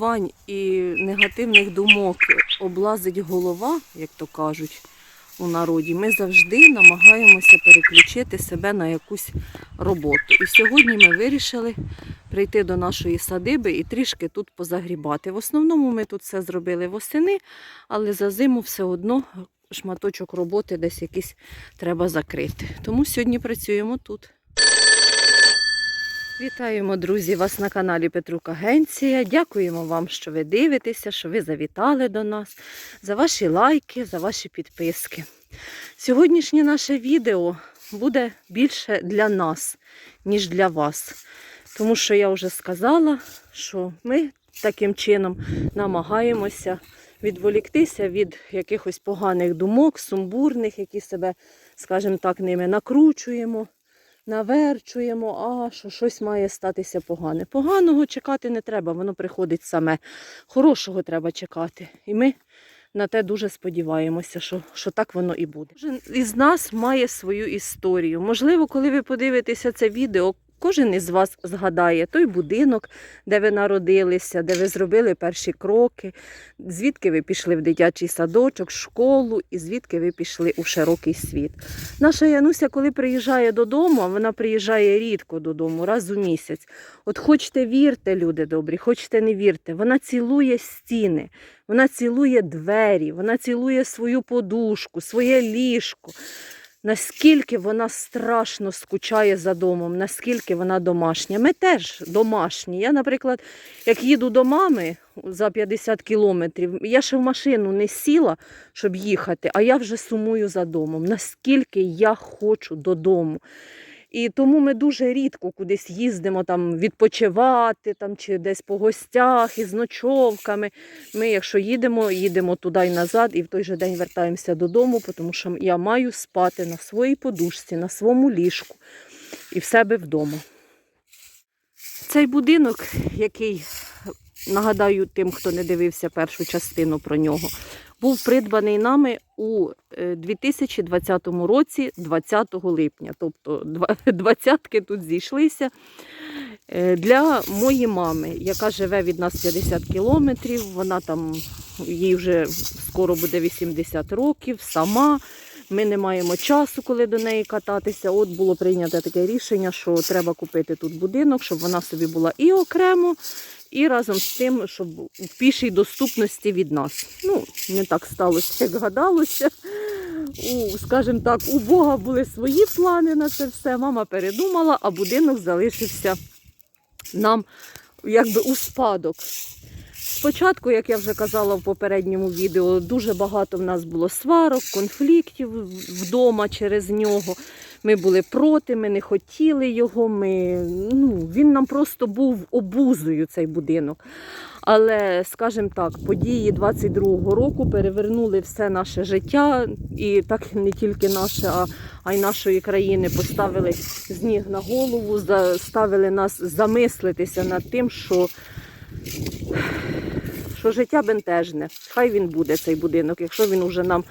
хвилювань і негативних думок облазить голова, як то кажуть у народі, ми завжди намагаємося переключити себе на якусь роботу. І сьогодні ми вирішили прийти до нашої садиби і трішки тут позагрібати. В основному ми тут все зробили восени, але за зиму все одно шматочок роботи десь якийсь треба закрити. Тому сьогодні працюємо тут. Вітаємо, друзі, вас на каналі Петрук Агенція. Дякуємо вам, що ви дивитеся, що ви завітали до нас, за ваші лайки, за ваші підписки. Сьогоднішнє наше відео буде більше для нас, ніж для вас. Тому що я вже сказала, що ми таким чином намагаємося відволіктися від якихось поганих думок, сумбурних, які себе, скажімо так, ними накручуємо наверчуємо, а що щось має статися погане. Поганого чекати не треба, воно приходить саме. Хорошого треба чекати. І ми на те дуже сподіваємося, що, що так воно і буде. Кожен із нас має свою історію. Можливо, коли ви подивитеся це відео, кожен із вас згадає той будинок, де ви народилися, де ви зробили перші кроки, звідки ви пішли в дитячий садочок, школу і звідки ви пішли у широкий світ. Наша Януся, коли приїжджає додому, вона приїжджає рідко додому, раз у місяць. От хочете вірте, люди добрі, хочете не вірте, вона цілує стіни, вона цілує двері, вона цілує свою подушку, своє ліжко. Наскільки вона страшно скучає за домом, наскільки вона домашня. Ми теж домашні. Я, наприклад, як їду до мами за 50 кілометрів, я ще в машину не сіла, щоб їхати, а я вже сумую за домом. Наскільки я хочу додому. І тому ми дуже рідко кудись їздимо там відпочивати там, чи десь по гостях із ночовками. Ми, якщо їдемо, їдемо туди і назад, і в той же день вертаємося додому, тому що я маю спати на своїй подушці, на своєму ліжку і в себе вдома. Цей будинок, який нагадаю тим, хто не дивився першу частину про нього, був придбаний нами у е, 2020 році, 20 липня. Тобто два- двадцятки тут зійшлися. Е, Для моєї мами, яка живе від нас 50 кілометрів, вона там, їй вже скоро буде 80 років, сама. Ми не маємо часу, коли до неї кататися. От було прийнято таке рішення, що треба купити тут будинок, щоб вона собі була і окремо, і разом з тим, щоб в пішій доступності від нас. Ну, не так сталося, як гадалося. У, скажімо так, у Бога були свої плани на це все. Мама передумала, а будинок залишився нам якби у спадок. Спочатку, як я вже казала в попередньому відео, дуже багато в нас було сварок, конфліктів вдома через нього. Ми були проти, ми не хотіли його. Ми, ну, він нам просто був обузою, цей будинок. Але, скажімо так, події 22-го року перевернули все наше життя, і так не тільки наше, а, а й нашої країни поставили з ніг на голову, заставили нас замислитися над тим, що що життя бентежне. Хай він буде цей будинок. Якщо він уже нам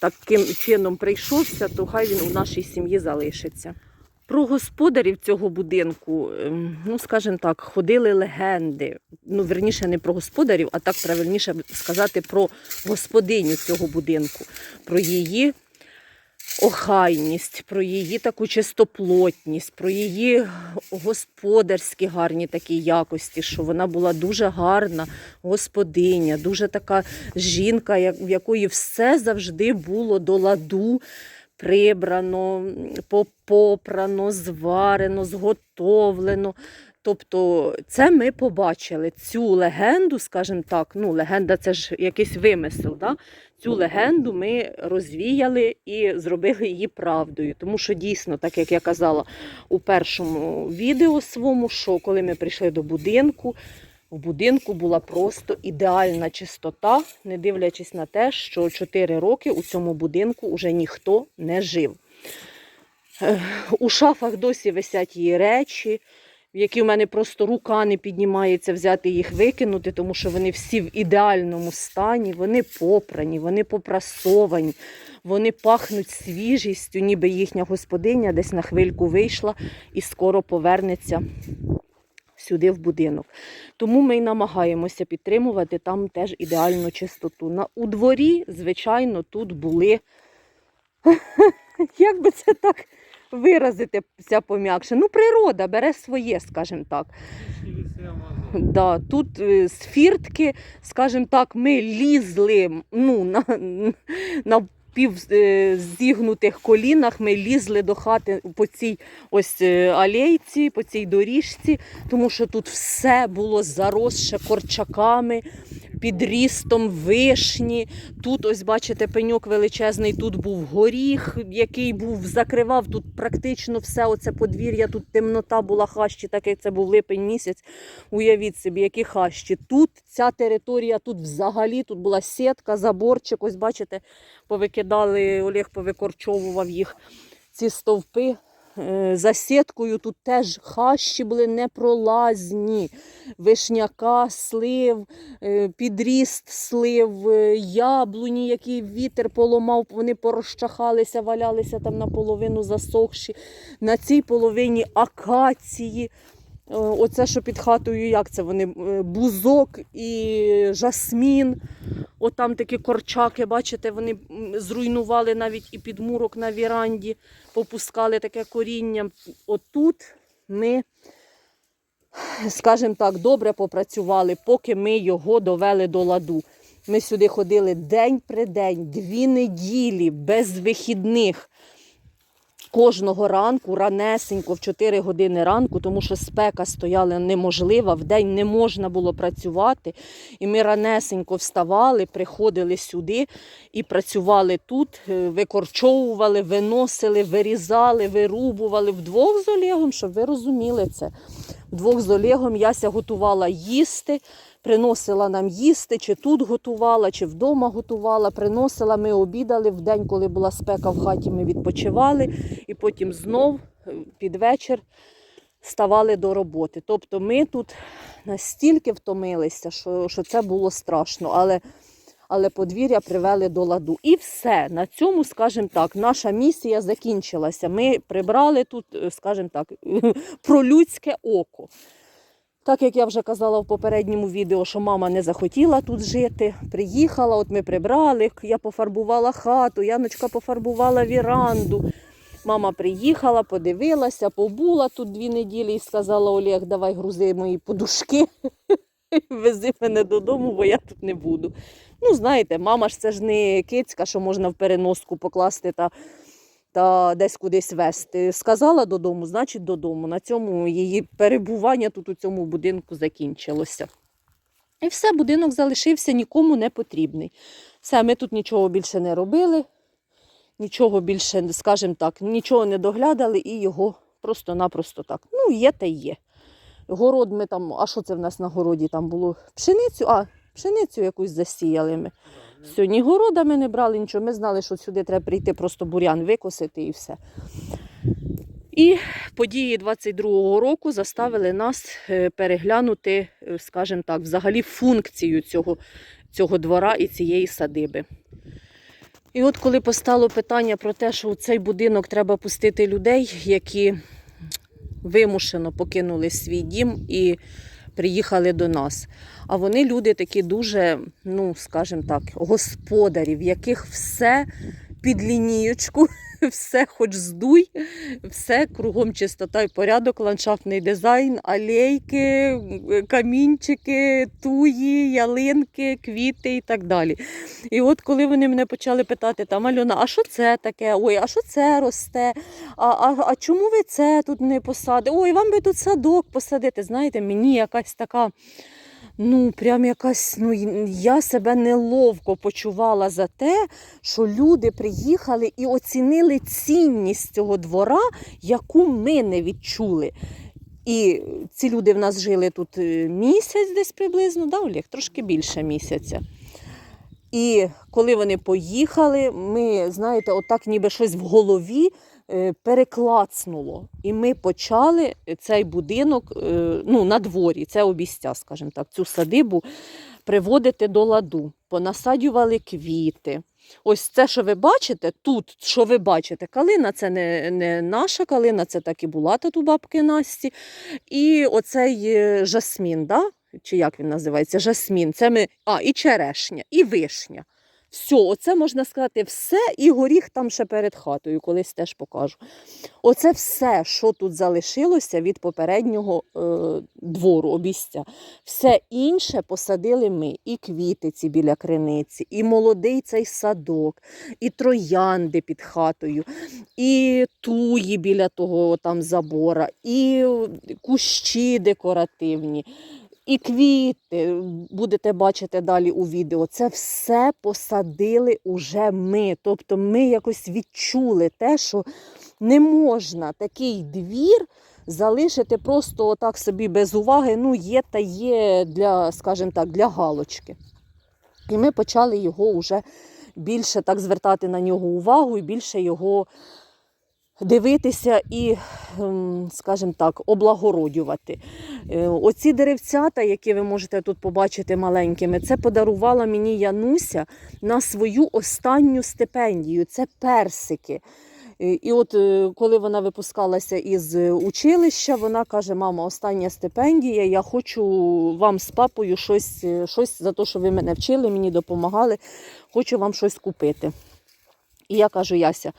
таким чином прийшовся, то хай він у нашій сім'ї залишиться. Про господарів цього будинку, ем, ну скажімо так, ходили легенди. Ну, верніше, не про господарів, а так правильніше сказати про господиню цього будинку, про її охайність, про її таку чистоплотність, про її господарські гарні такі якості, що вона була дуже гарна господиня, дуже така жінка, в якої все завжди було до ладу. Прибрано, попопрано, зварено, зготовлено. Тобто, це ми побачили цю легенду, скажімо так, ну, легенда це ж якийсь вимисел. Да? Цю легенду ми розвіяли і зробили її правдою. Тому що дійсно, так як я казала у першому відео своєму, що коли ми прийшли до будинку, в будинку була просто ідеальна чистота, не дивлячись на те, що 4 роки у цьому будинку вже ніхто не жив. У шафах досі висять її речі, які в мене просто рука не піднімається взяти їх викинути, тому що вони всі в ідеальному стані, вони попрані, вони попрасовані, вони пахнуть свіжістю, ніби їхня господиня десь на хвильку вийшла і скоро повернеться сюди в будинок. Тому ми й намагаємося підтримувати там теж ідеальну чистоту. На, у дворі, звичайно, тут були, як би це так виразитися пом'якше. Ну, природа бере своє, скажімо так. Да, тут е, з фіртки, скажімо так, ми лізли ну, на, на пів е, зігнутих колінах, ми лізли до хати по цій ось е, алейці, по цій доріжці, тому що тут все було заросше корчаками, підрістом вишні. Тут, ось бачите, пеньок величезний, тут був горіх, який був, закривав тут практично все оце подвір'я, тут темнота була хащі, так як це був липень місяць. Уявіть собі, які хащі. Тут ця територія, тут взагалі тут була сітка, заборчик. Ось бачите, повикидали, Олег повикорчовував їх ці стовпи. Е, За сіткою тут теж хащі були непролазні. Вишняка, слив, е, підріст слив, е, яблуні, які вітер поламав, вони порозчахалися, валялися там наполовину засохші. На цій половині акації. Е, Оце, що під хатою, як це вони? е, Бузок і жасмін. Отам такі корчаки, бачите, вони зруйнували навіть і підмурок на віранді, попускали таке коріння. Отут ми, скажімо так, добре попрацювали, поки ми його довели до ладу. Ми сюди ходили день при день, дві неділі без вихідних. Кожного ранку, ранесенько, в 4 години ранку, тому що спека стояла неможлива, в день не можна було працювати. І ми ранесенько вставали, приходили сюди і працювали тут, е, викорчовували, виносили, вирізали, вирубували вдвох з Олегом, щоб ви розуміли це. Вдвох з Олегом Яся готувала їсти, приносила нам їсти, чи тут готувала, чи вдома готувала, приносила. Ми обідали в день, коли була спека в хаті, ми відпочивали, і потім знов е, під вечір ставали до роботи. Тобто ми тут настільки втомилися, що, що це було страшно. Але, але подвір'я привели до ладу. І все. На цьому, скажімо так, наша місія закінчилася. Ми прибрали тут, е, скажімо так, про людське око. Так як я вже казала в попередньому відео, що мама не захотіла тут жити, приїхала, от ми прибрали, я пофарбувала хату, Яночка пофарбувала віранду. Мама приїхала, подивилася, побула тут дві неділі і сказала Олег, давай грузи мої подушки, вези мене додому, бо я тут не буду. Ну, знаєте, мама ж це ж не кицька, що можна в переноску покласти та, та десь кудись вести. Сказала додому, значить додому. На цьому її перебування тут у цьому будинку закінчилося. І все, будинок залишився нікому не потрібний. Все, ми тут нічого більше не робили, нічого більше, скажімо так, нічого не доглядали і його просто-напросто так. Ну, є та є. Город ми там, а що це в нас на городі? Там було пшеницю, а пшеницю якусь засіяли ми. Все, ні города ми не брали, нічого. Ми знали, що сюди треба прийти просто бурян викосити і все. І події 22-го року заставили нас е, переглянути, е, скажімо так, взагалі функцію цього, цього двора і цієї садиби. І от коли постало питання про те, що у цей будинок треба пустити людей, які вимушено покинули свій дім і приїхали до нас. А вони люди такі дуже, ну, скажімо так, господарі, яких все під лінієчку, все хоч здуй, все кругом чистота і порядок, ландшафтний дизайн, алейки, камінчики, туї, ялинки, квіти і так далі. І от коли вони мене почали питати, там Альона, а що це таке? Ой, а що це росте? А, а, а чому ви це тут не посадите? Ой, вам би тут садок посадити. Знаєте, мені якась така. Ну, прям якась, ну я себе неловко почувала за те, що люди приїхали і оцінили цінність цього двора, яку ми не відчули. І ці люди в нас жили тут е, місяць десь приблизно, да, Олег? трошки більше місяця. І коли вони поїхали, ми, знаєте, отак ніби щось в голові переклацнуло. І ми почали цей будинок е, ну, на дворі, це обістя, скажімо так, цю садибу приводити до ладу. Понасадювали квіти, Ось це, що ви бачите, тут, що ви бачите, калина це не, не наша калина, це так і була тут у бабки Насті. І оцей е, жасмін, да? чи як він називається? Жасмін. Це ми, а, і черешня, і вишня. Все, оце можна сказати, все, і горіх там ще перед хатою, колись теж покажу. Оце все, що тут залишилося від попереднього е, двору, обістя. Все інше посадили ми. І квіти ці біля криниці, і молодий цей садок, і троянди під хатою, і туї біля того там забора, і кущі декоративні. І квіти будете бачити далі у відео. Це все посадили уже ми. Тобто ми якось відчули те, що не можна такий двір залишити просто отак собі без уваги. Ну, є та є для, скажімо так, для галочки. І ми почали його вже більше так звертати на нього увагу і більше його дивитися і, ем, скажімо так, облагородювати. Е, Оці деревцята, які ви можете тут побачити маленькими, це подарувала мені Януся на свою останню стипендію. Це персики. Е, І от е, коли вона випускалася із училища, вона каже: Мама, остання стипендія, я хочу вам з папою щось, щось за те, що ви мене вчили, мені допомагали, хочу вам щось купити. І я кажу, Яся,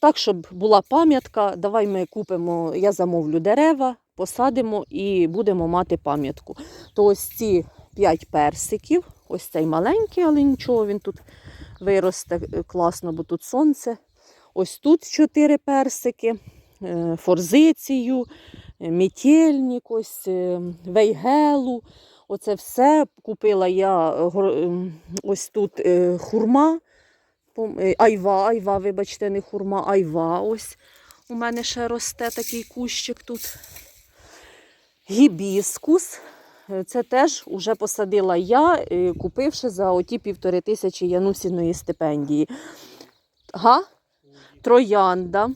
так, щоб була пам'ятка, давай ми купимо, я замовлю дерева, посадимо і будемо мати пам'ятку. То ось ці п'ять персиків, ось цей маленький, але нічого, він тут виросте е, класно, бо тут сонце. Ось тут чотири персики, е, форзицію, е, мітєльник, ось е, вейгелу. Оце все купила я е, ем, ось тут е, хурма. Е, Айва, айва, вибачте, не хурма, айва. Ось у мене ще росте такий кущик тут. Гібіскус. Це теж уже посадила я, е, купивши за оті півтори тисячі Янусіної стипендії. Га? Троянда.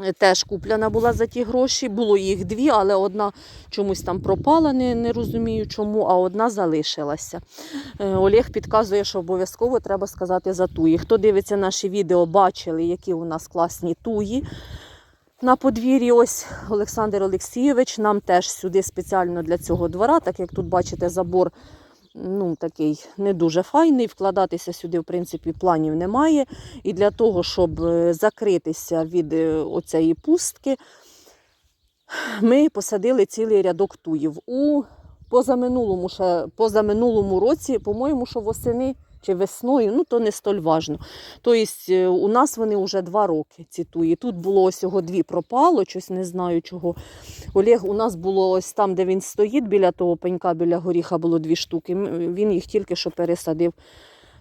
Е, Теж куплена була за ті гроші. Було їх дві, але одна чомусь там пропала, не, не розумію чому, а одна залишилася. Е, Олег підказує, що обов'язково треба сказати за туї. Хто дивиться наші відео, бачили, які у нас класні туї. На подвір'ї ось Олександр Олексійович нам теж сюди спеціально для цього двора, так як тут бачите, забор ну, такий не дуже файний. Вкладатися сюди, в принципі, планів немає. І для того, щоб е, закритися від е, оцієї пустки, ми посадили цілий рядок туїв. У позаминулому, ще, позаминулому році, по-моєму, що восени чи весною, ну то не столь важно. Тобто е, у нас вони вже два роки, ці туї. Тут було ось його дві пропало, щось не знаю чого. Олег, у нас було ось там, де він стоїть, біля того пенька, біля горіха було дві штуки. Він їх тільки що пересадив,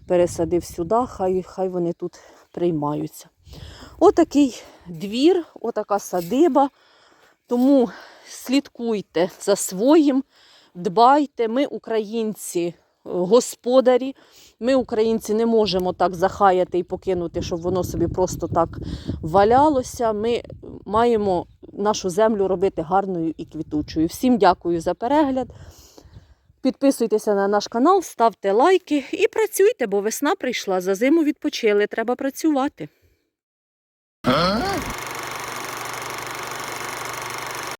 пересадив сюди, хай, хай вони тут приймаються. Отакий двір, отака садиба. Тому слідкуйте за своїм, дбайте. Ми, українці, господарі. Ми, українці, не можемо так захаяти і покинути, щоб воно собі просто так валялося. Ми маємо нашу землю робити гарною і квітучою. Всім дякую за перегляд. Підписуйтеся на наш канал, ставте лайки і працюйте, бо весна прийшла. За зиму відпочили, треба працювати.